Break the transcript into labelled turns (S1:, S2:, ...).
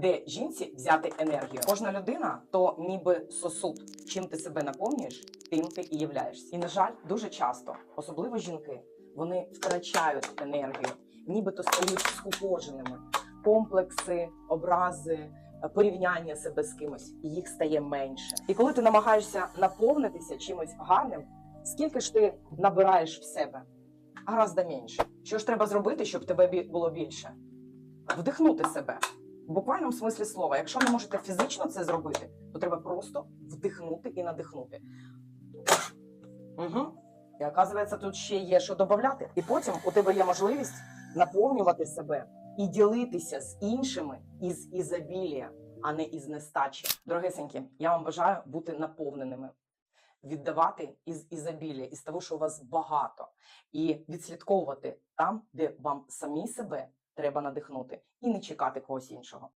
S1: Де жінці взяти енергію? Кожна людина то ніби сосуд. Чим ти себе наповнюєш, тим ти і являєшся. І на жаль, дуже часто, особливо жінки, вони втрачають енергію, нібито стають скукоженими. Комплекси, образи, порівняння себе з кимось, їх стає менше. І коли ти намагаєшся наповнитися чимось гарним, скільки ж ти набираєш в себе? Гораздо менше. Що ж треба зробити, щоб тебе було більше? Вдихнути себе. В буквальному смислі слова. Якщо не можете фізично це зробити, то треба просто вдихнути і надихнути. Угу. І оказується, тут ще є що додати. І потім у тебе є можливість наповнювати себе і ділитися з іншими із ізобілія, а не із нестачі. Дорогесенькі, я вам бажаю бути наповненими, віддавати із ізобілля, із того, що у вас багато, і відслідковувати там, де вам самі себе треба надихнути, і не чекати когось іншого.